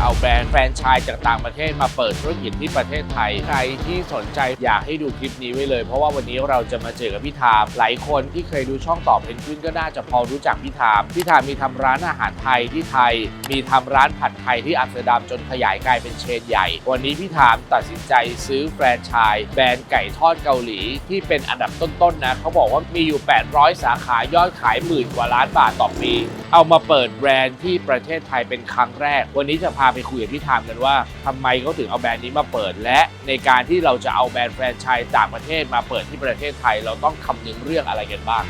เอาแบรนด์แฟรนไชส์จากต่างประเทศมาเปิดธุรกิจที่ประเทศไทย ใครที่สนใจอยากให้ดูคลิปนี้ไว้เลย เพราะว่าวันนี้เราจะมาเจอกับพี่ทามหลายคนที่เคยดูช่องตอบเพนกวินก็น่าจะพอรู้จักพี่ทามพี่ทามมีทำร้านอาหารไทยที่ไทย มีทำร้านผัดไทยที่อัมสเตอร์ดัมจนขยายกลายเป็นเชนใหญ่ วันนี้พี่ทามตัดสินใจซื้อแฟรนไชส์แบรนด์ไก่ทอดเกาหลีที่เป็นอันดับต้นๆนะเขาบอกว่ามีอยู่ 800 สาขายอดขายหมื่นกว่าล้านบาทต่อปีเอามาเปิดแบรนด์ที่ประเทศไทยเป็นครั้งแรก วันนี้จะพาไปคุยกับพี่ทามกันว่าทำไมเขาถึงเอาแบรนด์นี้มาเปิด และในการที่เราจะเอาแบรนด์แฟรนไชส์ต่างประเทศมาเปิดที่ประเทศไทย เราต้องคำนึงเรื่องอะไรกันบ้าง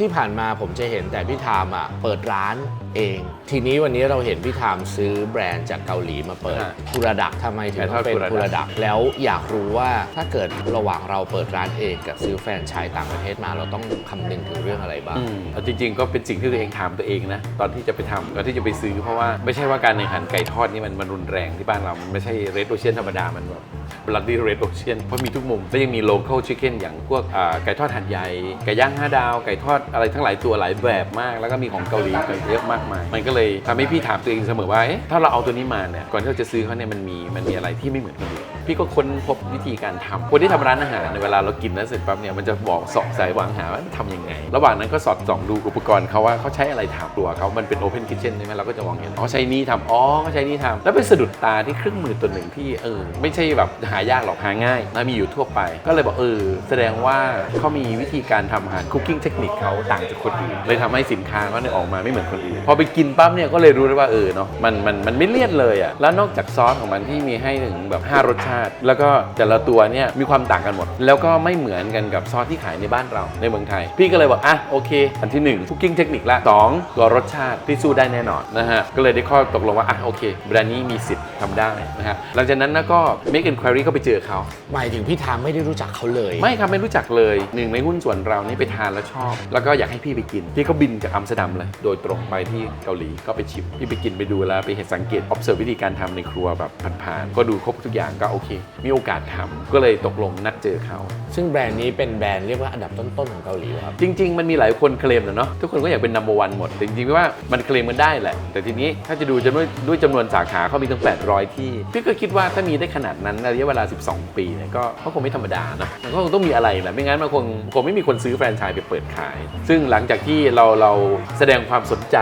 ที่ผ่านมาผมจะเห็นแต่พี่ทามอะเปิดร้านเอง ทีนี้วันนี้เราเห็นพี่ทามซื้อแบรนด์จากเกาหลีมาเปิดฮะพูระดักทำไมถึงไก่ทต้ออดงเป็นพูระดักพูระดักแล้วอยากรู้ว่าถ้าเกิดระหว่างเราเปิดร้านเองกับซื้อแฟรนไชส์ต่างประเทศมาเราต้องคำนึงถึงเรื่องอะไรบ้าง อืมเอาจริงๆ ก็เป็นสิ่งที่ตัวเองถามตัวเองนะ ตอนที่จะไปทำตอนที่จะไปซื้อเพราะว่าไม่ใช่ว่าการแข่งขันไก่ทอดนี่มันมันรุนแรงที่บ้านเรา มันไม่ใช่เรดโอเชียนธรรมดา มันแบบบลัดดี้เรดโอเชียนเพราะมีทุกมุม แล้วยังมีโลเคอลชิคเก้นอย่างพวกอ่าไก่ทอดหัดใหญ่ ไก่ย่างห้าดาว ไก่ทอดอะไรทั้งหลายตัวหลายแบบมาก แล้วก็มีของเกาหลีกันเยอะมากมาย มันก็เลยทำให้พี่ถามตัวเองเสมอว่าเอ๊ะถ้าเราเอาตัวนี้มาเนี่ยก่อนที่เราจะซื้อเขาเนี่ยมันมีมันมีอะไรที่ไม่เหมือนคนอื่นพี่ก็ค้นพบวิธีการทำคนที่ทำร้านอาหารในเวลาเรากินแล้วเสร็จปั๊บเนี่ยมันจะบอกสอบสายวางหาว่าทำยังไง ระหว่างนั้นก็สอดส่องดูอุปกรณ์เขาว่าเขาใช้อะไรทำตัวเขามันเป็นโอเพนคิ t เช่นใช่ไหมเราก็จะมองเห็นอ๋อใช้นี่ทำอ๋อเขาใช้นี่ทำแล้วเป็นสะดุดตาที่เครื่องมือตัวหนึ่งที่เออไม่ใช่แบบหายากหรอกหาง่ายนะมีอยู่ทั่วไป ก็เลยบอกเออแสดงว่าเขามีวิธีการทำอาหารคุกกิ้งเทคนิคเขาต่างจากคนอื่นเลยทำให้สินค้าเขาเนี่ยออกมาไม่เหมือนคนอื่น พอไปกินปั๊บเนี่ยก็เลยรู้ได้ว่าเออเนาะมันมันมันไม่เลี่ยนเลยอะแล้วนอกจากซอสของมันที่มีให้ถึงแบบ 5 รสชาติ แล้วก็แต่ละตัวเนี่ยมีความต่างกันหมด แล้วก็ไม่เหมือนกันกับซอสที่ขายในบ้านเราในเมืองไทย พี่ก็เลยบอกอะโอเค อันที่1คุกกิ้งเทคนิคละสองตัวรสชาติที่สู้ได้แน่นอนนะฮะก็เลยได้ข้อตกลงว่าอะโอเคแบรนด์นี้มีสิทธิ์ทำได้นะฮะหลังจากนั้นนะก็ make inquiry ก็ไปเจอเขาหมายถึงพี่ทามไม่ได้รู้จักเขาเลย ไม่ครับไม่รู้จักเลยหนึ่งในหุ้นส่วนเรานี่ไปทานแล้วชอบแล้วก็อยากให้พี่ไปกิน พี่ก็บินจากอัมสเตอร์ดัมเลย โดยตรงไปที่เกาหลีก็ไปชิม พี่ไปกินไปดูแลวไปเห็นสังเกต observe วิธีการทำในครัวแบบผ่านๆก็ดูครบทุกอย่างก็โอเค มีโอกาสทำก็เลยตกลงนัดเจอเขา ซึ่งแบรนด์นี้เป็นแบรนด์เรียกว่าอันดับต้นๆของเกาหลีเหรอครับจริง ๆ มันมีหลายคนเคลมนะเนาะทุกคนก็อยากเป็น number one หมดแต่จริงๆว่ามันเคลมมันได้แหละ แต่ทีนี้ถ้าจะดูจะด้วยด้วยจำนวนสาขาเขามีตั้ง 800 ที่ พี่ก็คิดว่าถ้ามีได้ขนาดนั้นในระยะเวลา 12 ปีเนี่ยก็เขาคงไม่ธรรมดานะมันก็คงต้องมีอะไรแหละไม่งั้นมันคงคงไม่มีคนซื้อแฟรนไชส์ไปเปิดขายซึ่งหลังจากที่เราเราแสดงความสนใจ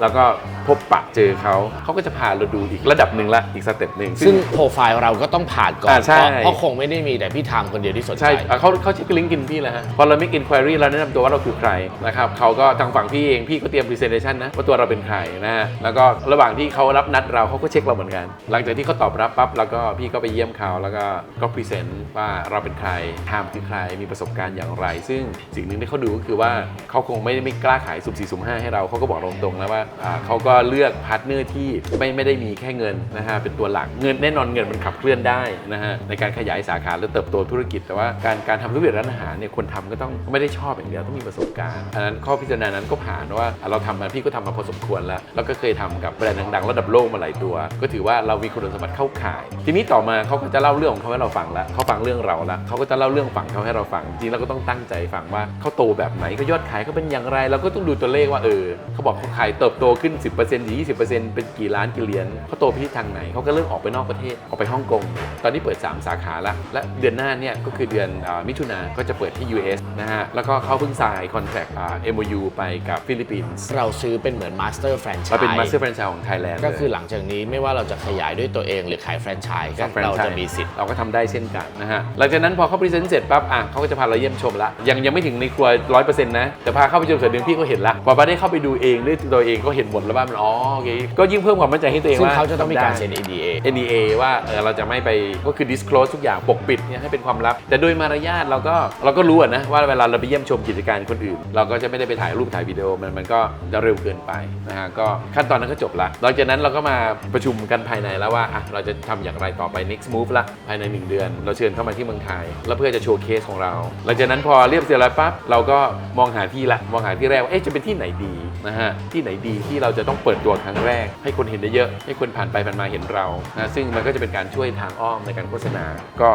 แล้วก็พบปะเจอเขาเขาก็จะพาเราดูอีกระดับหนึ่งละอีกสเต็ปหนึ่ง ซึ่งโปรไฟล์เราก็ต้องผ่านก่อน อ่าใช่ เพราะเพราะคงไม่ได้มีแต่พี่ทามคนเดียวที่สนใจ ใช่อะเขาเขาเช็คลิงก์กินพี่แล้วฮะ พอเรา make inquiry เราแนะนำตัวว่าเราคือใครนะครับเขาก็ทางฝั่งพี่เองพี่ก็เตรียม presentation นะว่าตัวเราเป็นใครนะฮะแล้วก็ระหว่างที่เขารับนัดเราเขาก็เช็คเราเหมือนกัน หลังจากที่เขาตอบรับปั๊บแล้วก็พี่ก็ไปเยี่ยมเขาแล้วก็ก็ present ว่าเราเป็นใครไทม์คือใครมีประสบการณ์อย่างไร ซึ่งสิ่งหนึ่งที่เขาดูก็คือว่าเขาคงไม่ไม่กล้าขายสุ่มสี่สุ่มห้าให้เราเขาก็บอกตรงๆแล้วว่าเขาก็เลือกพาร์ทเนอร์ที่ไม่ไม่ได้มีแค่เงินนะฮะเป็นตัวหลักเงินแน่นอนเงินมันขับเคลื่อนได้นะฮะในการขยายสาขาและเติบโตธุรกิจ แต่ว่าการการทำธุรกิจร้านอาหารเนี่ยคนทำก็ต้องไม่ได้ชอบอย่างเดียวต้องมีประสบการณ์อันนั้นข้อพิจารณานั้นก็ผ่านว่าเราทำมาพี่ก็ทำมาพอสมควรแล้ว แล้วก็เคยทำกับแบรนด์ดังๆระดับโลกมาหลายตัว ก็ถือว่าเรามีคุณสมบัติเข้าข่าย ทีนี้ต่อมาเขาก็จะเล่าเรื่องของเขาให้เราฟังแล้วเขาฟังเรื่องเราแล้วเขาก็จะเล่าเรื่องฝั่งเขาให้เราฟังจริงเราก็ต้องตั้งใจฟังว่าเขาโตแบบไหนก็ยอดขายเขาเป็นอย่างไร เราก็ต้องดูตัวเลขว่าเออเขาบอกเขาขายเติบโตขึ้น 10%หรือ 20%เป็นกี่ล้านกี่เหรียญเขาโตไปที่ทางไหนเขาก็เริ่มออกไปนอกประเทศออกไปฮ่องกงตอนนี้เปิด 3 สาขาแล้วและเดือนหน้าเนี่ยก็คือเดือนอ่ามิถุนาก็จะเปิดที่ US นะฮะแล้วก็เขาเพิ่งสายคอนแทค MOU ไปกับฟิลิปปินส์เราซื้อเป็นเหมือนมาสเตอร์แฟรนไชมาเป็นส์มาสเตอร์แฟรนไชส์ของไทยแลนด์ก็คือหลังจากนี้ไม่ว่าเราจะขยายด้วยตัวเองหรือขายแฟรนไชส์ก็แฟรนเราไชส์จะมีสิทธิ์เราก็ทำได้เช่นกันนะฮะหลังจากนั้นพอเขาพรีเซนต์เสร็จปั๊บอะเขาก็จะพาเราเยี่ยมชมละยังยังไม่ถึงในครัวร้อยเปอร์เซ็นต์นะแต่พาเข้าไปชมส่วนหนึ่งพี่ก็เห็นละพอมาได้เข้าไปดูเองด้วยตัวเองก็เห็นหมดแล้วว่ามันอ๋อโอเคก็ยิ่งเพิ่มความมั่นใจให้ตัวเองซึ่งว่าเขาจะต้องมีการทำได้เซ็น NDA NDA ว่าเออเราจะไม่ไปก็คือ disclose ทุกอย่างปกปิดเนี่ยให้เป็นความลับ แต่โดยมารยาทเราก็เราก็รู้อะนะว่าเวลาเราไปเยี่ยมชมกิจการคนอื่น เราก็จะไม่ได้ไปถ่ายรูปถ่ายวิดีโอมันมันก็จะเร็วเกินไปนะฮะก็ขั้นตอนนั้นก็จบละหลังจากนั้นเราก็มาประชุมกันภายในแล้วว่าอะเราจะทำอย่างไรต่อไป next move ละภายใน 1 เดือน เราเชิญเข้ามาที่เมืองไทย แล้วเพื่อจะโชว์เคสของเรา หลังจากนั้นพอเรียบเสร็จแล้วปั๊บเราก็มองหาที่ละมองหาที่แรกว่าเอ๊ะจะเป็นที่ไหนดีนะฮะที่ไหนดีที่เราจะต้องเปิดตัวครั้งแรก ให้คนเห็นได้เยอะให้คนผ่านไปผ่านมาเห็นเรานะซึ่งมันก็จะเป็นการช่วยทางอ้อมในการโฆษณา ก็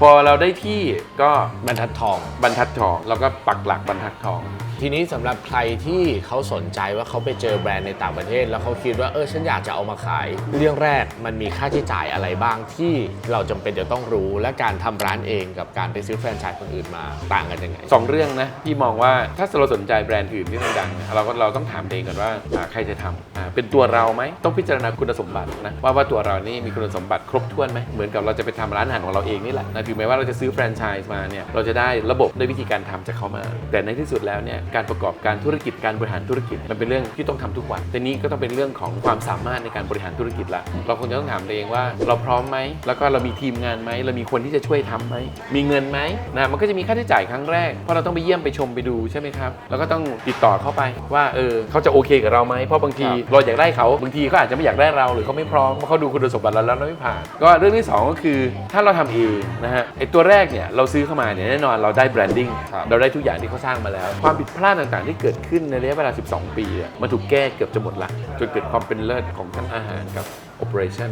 พอเราได้ที่ก็บรรทัดทองบรรทัดทองแล้วก็ปักหลักบรรทัดทอง ทีนี้สำหรับใครที่เขาสนใจว่าเขาไปเจอแบรนด์ในต่างประเทศ แล้วเขาคิดว่าเออฉันอยากจะเอามาขาย เรื่องแรกมันมีค่าใช้จ่ายอะไรบ้างที่เราจำเป็นจะต้องรู้และการทำร้านเองกับการไปซื้อแฟรนไชส์คนอื่นมาต่างกันยังไงสองเรื่องนะพี่มองว่าถ้าเราสนใจแบรนด์อื่นที่ดังๆเนี่ยเราก็เราต้องถามตัวเองก่อนว่าใครจะทำเป็นตัวเราไหมต้องพิจารณาคุณสมบัตินะว่าว่าตัวเรานี่มีคุณสมบัติครบถ้วนไหมเหมือนกับเราจะไปทำร้านอาหารของเราเองนี่แหละนะถึงแม้ว่าเราจะซื้อแฟรนไชส์มาเนี่ยเราจะได้ระบบด้วยวิธีการทำจากเขามา แต่ในที่สุดแล้วเนี่ยการประกอบการธุรกิจการบริหารธุรกิจมันเป็นเรื่องที่ต้องทำทุกวันแต่นี้ก็ต้องเป็นเรื่องของความสามารถในการบริหารธุรกิจละเราคงจะต้องถามตัวเองว่าเราพร้อมไหมแล้วก็เรามีทีมงานไหมเรามีคนที่จะช่วยทำไหมมีเงินไหมนะมันก็จะมีค่าใช้จ่ายครั้งแรกเพราะเราต้องไปเยี่ยมไปชมไปดูใช่ไหมครับแล้วก็ต้องติดต่อเข้าไปว่าเออเขาจะโอเคกับเราไหมเพราะบางทีครับเราอยากได้เขาบางทีเขาอาจจะไม่อยากได้เราหรือเขาไม่พร้อมเพราะเขาดูคุณสมบัติเราแล้วเราไม่ผ่าน ก็เรื่องที่สองก็คือถ้าเราทำเองนะฮะไอตัวแรกเนี่ยเราซื้อเข้ามาเนี่ยแน่นอนเราได้แบรนดิ้งครับเราได้ทุกอย่างที่เขาสร้างมาแล้ว ความผิดพลาดต่างๆ ที่เกิดขึ้นในระยะเวลา 12 ปีเนี่ยมันถูกแก้เกือบจะหมดละจนเกิดความเป็นเลิศของทั้งอาหารกับ operation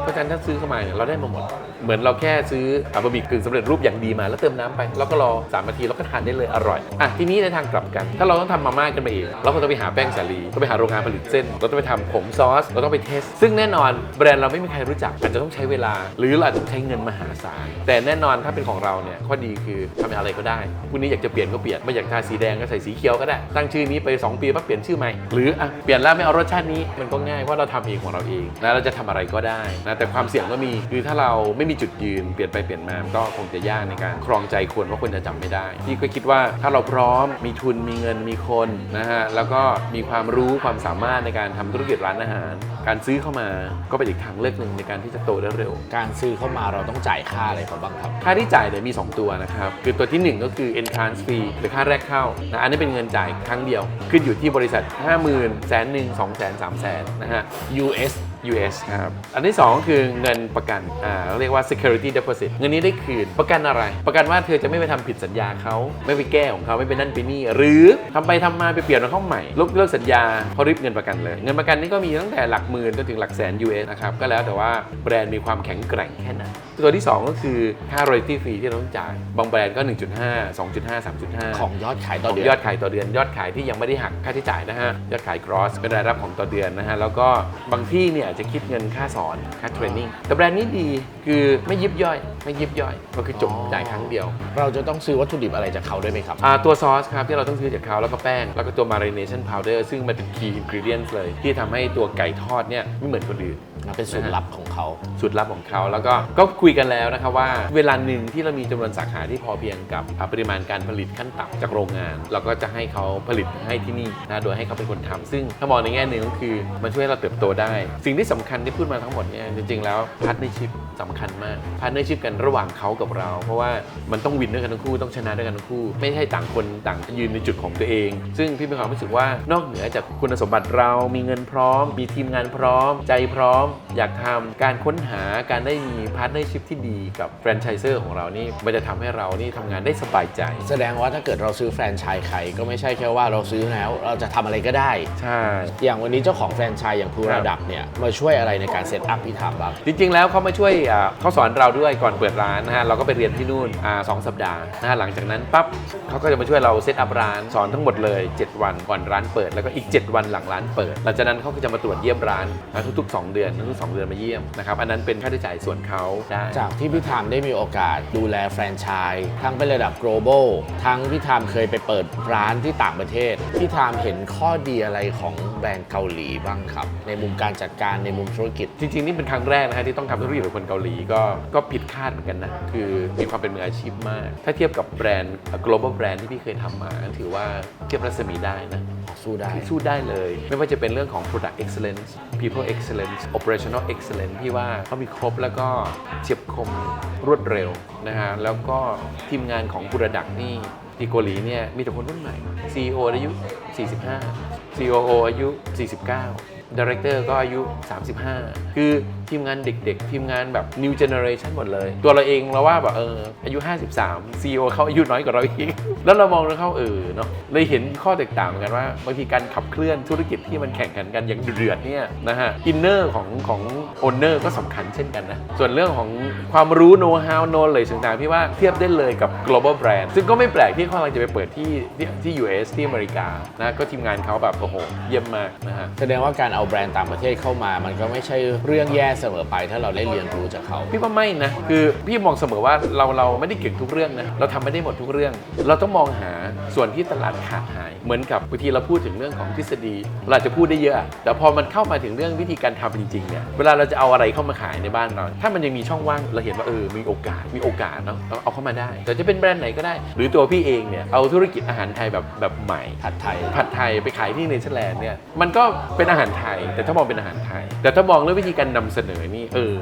เพราะฉะนั้นถ้าซื้อเข้ามาเนี่ยเราได้มาหมด เหมือนเราแค่ซื้ออะบะหมี่กึ่งสำเร็จรูปอย่างดีมา แล้วเติมน้ำไป แล้วก็รอ3นาทีแล้วก็ทานได้เลยอร่อย อะ ทีนี้ในทางกลับกัน ถ้าเราต้องทำมาม่ากันมาเองเราก็ต้องไปหาแป้งสาลีต้องไปหาโรงงานผลิตเส้น เราต้องไปทำผงซอส เราต้องไปเทส ซึ่งแน่นอนแบรนด์เราไม่มีใครรู้จักอาจจะต้องใช้เวลา หรือเราอาจจะใช้เงินมหาศาล แต่แน่นอนถ้าเป็นของเราเนี่ยข้อดีคือทำอะไรก็ได้พรุ่งนี้อยากจะเปลี่ยนก็เปลี่ยนไม่อยากทาสีแดงก็ใส่สีเขียวก็ได้ ตั้งชื่อนี้ไป 2 ปีปั๊บเปลี่ยนชื่อใหม่หรืออะเปลี่ยนแล้วไม่เอารสชาตินี้มันก็ง่ายเพราะเราทำเองของเราเองนะจะทำอะไรก็ได้นะแต่ความเสี่ยงก็มีคือถ้าเราไม่มีจุดยืนเปลี่ยนไปเปลี่ยนมามันก็คงจะยากในการครองใจคนว่าคนจะจำไม่ได้พี่ก็คิดว่าถ้าเราพร้อมมีทุนมีเงินมีคนนะฮะแล้วก็มีความรู้ความสามารถในการทำธุรกิจร้านอาหาร การซื้อเข้ามาก็เป็นอีกทางเลือกหนึ่งในการที่จะโตได้เร็ว การซื้อเข้ามาเราต้องจ่ายค่าอะไรเขาบ้างครับค่าที่จ่ายเนี่ยมี 2 ตัวนะครับคือตัวทีหนึ่1 ก็คือ entrance fee หรือค่าแรกเข้านะอันนี้เป็นเงินจ่ายครั้งเดียว ขึ้นอยู่ที่บริษัท 50,000แสนหนึ่งสองแสนสามแสนนะฮะ US US ครับ อันที่ 2 ก็คือเงินประกัน อ่าเรียกว่า security deposit เงินนี้ได้คืน ประกันอะไร ประกันว่าเธอจะไม่ไปทำผิดสัญญาเขา ไม่ไปแก้ของเขา ไม่ไปนั่นไปนี่ หรือทำไปทำมาไปเปลี่ยนของเขาใหม่ ลบเลิกสัญญาเขาริบเงินประกันเลย เงินประกันนี่ก็มีตั้งแต่หลักหมื่นจนถึงหลักแสน US นะครับ ก็แล้วแต่ว่าแบรนด์มีความแข็งแกร่งแค่ไหน ตัวที่ 2 ก็คือค่า royalty fee ที่เราต้องจ่าย บางแบรนด์ก็ 1.5 2.5 3.5 ของยอดขายต่อของเดือน ยอดขายต่อเดือน ยอดขายที่ยังไม่ได้หักค่าใช้จ่ายนะฮะ ยอดขาย cross เป็นรายรับของต่อเดือนนะฮะ แล้วก็บางที่เนี่ยอาจจะคิดเงินค่าสอนค่าเทรนนิ่งแต่แบรนด์นี้ดีคือไม่ยิบย่อย ไม่ยิบย่อยก็คือจบอ๋อจ่ายครั้งเดียว เราจะต้องซื้อวัตถุดิบอะไรจากเขาด้วยไหมครับอ่าตัวซอสครับที่เราต้องซื้อจากเขาแล้วก็แป้ง แล้วก็ตัว marination powder ซึ่งมันเป็น key ingredients เลย ที่ทำให้ตัวไก่ทอดเนี่ยไม่เหมือนคนอื่นนะเป็นสูตรลับของเขาสูตรลับของเขาแล้วก็ก็คุยกันแล้วนะครับว่า เวลาหนึ่งที่เรามีจำนวนสาขาที่พอเพียงกับอ่าปริมาณการผลิตขั้นต่ำจากโรงงาน เราก็จะให้เขาผลิตให้ที่นี่นะโดยให้เขาเป็นคนทำซึ่งถ้ามองในแง่หนึ่งก็คือมันช่วยให้เราเติบโตได้ สิ่งที่สำคัญที่พูดมาทั้งหมดเนี่ยจริงๆแล้วพาร์ทเนอร์ชิพสำคัญมากพาร์ทเนอร์ชิพกันระหว่างเขากับเรา เพราะว่ามันต้องวินด้วยกันทั้งคู่ต้องชนะด้วยกันทั้งคู่ ไม่ใช่ต่างคนต่างยืนในจุดของตัวเอง ซึ่งพี่มีความรู้สึกว่านอกเหนือจากคุณสมบัติเรามีเงินพร้อม มีทีมงานพร้อม ใจพร้อม อยากทำการค้นหาการได้มีพาร์ทเนอร์ชิพที่ดีกับแฟรนไชเซอร์ของเรานี่มันจะทำให้เรานี่ทำงานได้สบายใจ แสดงว่าถ้าเกิดเราซื้อแฟรนไชส์ใครก็ไม่ใช่แค่ว่าเราซื้อแล้วเราจะทำอะไรก็ได้ใช่อย่างวันนี้เจ้าของแฟรนไชส์อย่างภูระดับเนี่ยมาช่วยอะไรในการเซตอัพพี่ถามบ้างจริงๆแล้วเขามาช่วยอ่าเขาสอนเราด้วยก่อนเปิดร้านนะฮะเราก็ไปเรียนที่นู่นอ่าสองสัปดาห์นะฮะหลังจากนั้นปั๊บเขาก็จะมาช่วยเราเซตอัพร้านสอนทั้งหมดเลย 7 วันก่อนร้านเปิดแล้วก็อีก 7 วันหลังร้านเปิด หลังจากนั้นเขาก็จะมาตรวจเยี่ยมร้านนะทุกๆ 2 เดือนทุกๆ2เดือนมาเยี่ยมนะครับอันนั้นเป็นค่าใช้จ่ายส่วนเขาได้ จากที่พี่ธามได้มีโอกาสดูแลแฟรนไชส์ทั้งเป็นระดับ global ทั้งพี่ธามเคยไปเปิดร้านที่ต่างประเทศพี่ธามเห็นข้อดีอะไรของแบรนด์เกาหลีบ้างครับ ในมุมการจัดการในมุมธุรกิจ จริง ๆ นี่เป็นครั้งแรกนะฮะที่ต้องทำธุรกิจกับคนเกาหลีก็ก็ผิดคาดเหมือนกันนะ คือมีความเป็นมืออาชีพมาก ถ้าเทียบกับแบรนด์ global brand ที่พี่เคยทำมา ถือว่าเทียบรัศมีได้นะ สู้ได้ สู้ได้เลย ไม่ว่าจะเป็นเรื่องของ product excellence people excellence operational excellence พี่ว่าเขามีครบแล้วก็เฉียบคมรวดเร็วนะฮะแล้วก็ทีมงานของบุรดักนี่ที่เกาหลีเนี่ยมีแต่คนรุ่นใหม่ CEO อายุ 45 COO อายุ 49 ดีเรคเตอร์ก็อายุ 35 คือ ทีมงานเด็กๆ ทีมงานแบบ new generation หมดเลย ตัวเราเองเราว่าแบบเอออายุ 53 CEO เขาอายุน้อยกว่าเราอีก แล้วเรามองแล้วเขาเออเนาะเลยเห็นข้อแตกต่างเหมือนกันว่าบางทีการขับเคลื่อนธุรกิจที่มันแข่งขันกันอย่างเดือดเนี่ยนะฮะอินเนอร์ของของโอนเนอร์ก็สำคัญเช่นกันนะส่วนเรื่องของความรู้โน้ต how knowledge ต่างๆพี่ว่าเทียบได้เลยกับ global brand ซึ่งก็ไม่แปลกที่เขากำลังจะไปเปิดที่ที่ที่ US ที่อเมริกานะก็ทีมงานเขาแบบโอ้โหเยี่ยมมากนะฮะแสดงว่าการเอาแบรนด์ต่างประเทศเข้ามา มันก็ไม่ใช่เรื่องแย่เสมอไปถ้าเราได้เรียนรู้จากเขา พี่ว่าไม่นะ คือพี่มองเสมอว่าเราเราไม่ได้เก่งทุกเรื่องนะ เราทำไม่ได้หมดทุกเรื่อง เราต้องมองหาส่วนที่ตลาดขาดหาย เหมือนกับบางทีเราพูดถึงเรื่องของทฤษฎี เราอาจจะพูดได้เยอะ แต่พอมันเข้ามาถึงเรื่องวิธีการทำจริงๆเนี่ย เวลาเราจะเอาอะไรเข้ามาขายในบ้านเรา ถ้ามันยังมีช่องว่าง เราเห็นว่าเออ มีโอกาส มีโอกาสเนาะเราเอาเข้ามาได้ แต่จะเป็นแบรนด์ไหนก็ได้ หรือตัวพี่เองเนี่ย เอาธุรกิจอาหารไทยแบบแบบใหม่ ผัดไทย ผัดไทยไปขายที่เนเธอร์แลนด์เนี่ย มันก็เป็นอาหารไทย แต่ถ้ามองเป็นอาหารไทย แต่ถ้ามองเรื่องวิธีการนำเสนอนี่เออ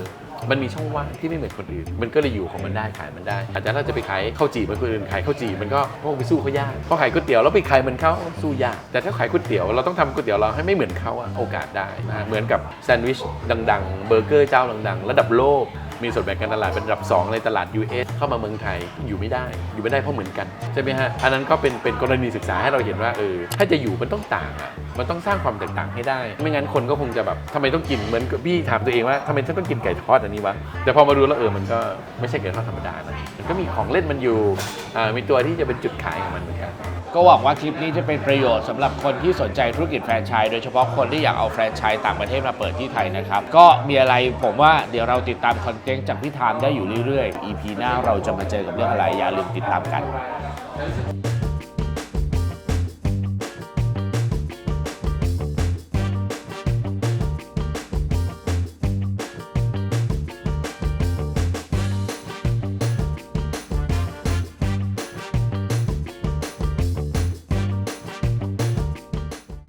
มันมีช่องว่างที่ไม่เหมือนคนอื่น มันก็เลยอยู่ของมันได้ขายมันได้ อาจจะถ้าจะไปขายข้าวจี่เหมือนคนอื่นขายข้าวจี่มันก็พวกไปสู้เขายากเพราะขายก๋วยเตี๋ยวแล้วไปขายเหมือนเขาสู้ยาก แต่ถ้าขายก๋วยเตี๋ยวเราต้องทำก๋วยเตี๋ยวเราให้ไม่เหมือนเขาอะโอกาสได้นะฮะเหมือนกับแซนด์วิชดัง ๆ เบอร์เกอร์เจ้าดังๆ ระดับโลก มีส่วนแบ่งการตลาดเป็นระดับ 2 ในตลาด US เข้ามาเมืองไทยอยู่ไม่ได้ อยู่ไม่ได้เพราะเหมือนกัน ใช่ไหมฮะ อันนั้นก็เป็นเป็นกรณีศึกษาให้เราเห็นว่าเออถ้าจะอยู่มันต้องต่างอะมันต้องสร้างความแตกต่างให้ได้ ไม่งั้นคนก็คงจะแบบทำไมต้องกินเหมือนพี่ถามตัวเองว่าทำไมฉันต้องกินไก่ทอดอันนี้วะแต่พอมาดูแล้วเออมันก็ไม่ใช่ไก่ทอดธรรมดานะมันก็มีของเล่นมันอยู่อ่ามีตัวที่จะเป็นจุดขายของมันเหมือนกัน ก็หวังว่าคลิปนี้จะเป็นประโยชน์สำหรับคนที่สนใจธุรกิจแฟรนไชส์โดยเฉพาะคนที่อยากเอาแฟรนไชส์ต่างประเทศมาเปิดที่ไทยนะครับ ก็มีอะไรผมว่าเดี๋ยวเราติดตามคอนเทนต์จากพี่ธามได้อยู่เรื่อยๆ EP หน้าเราจะมาเจอกับเรื่องอะไรอย่าลืมติดตามกัน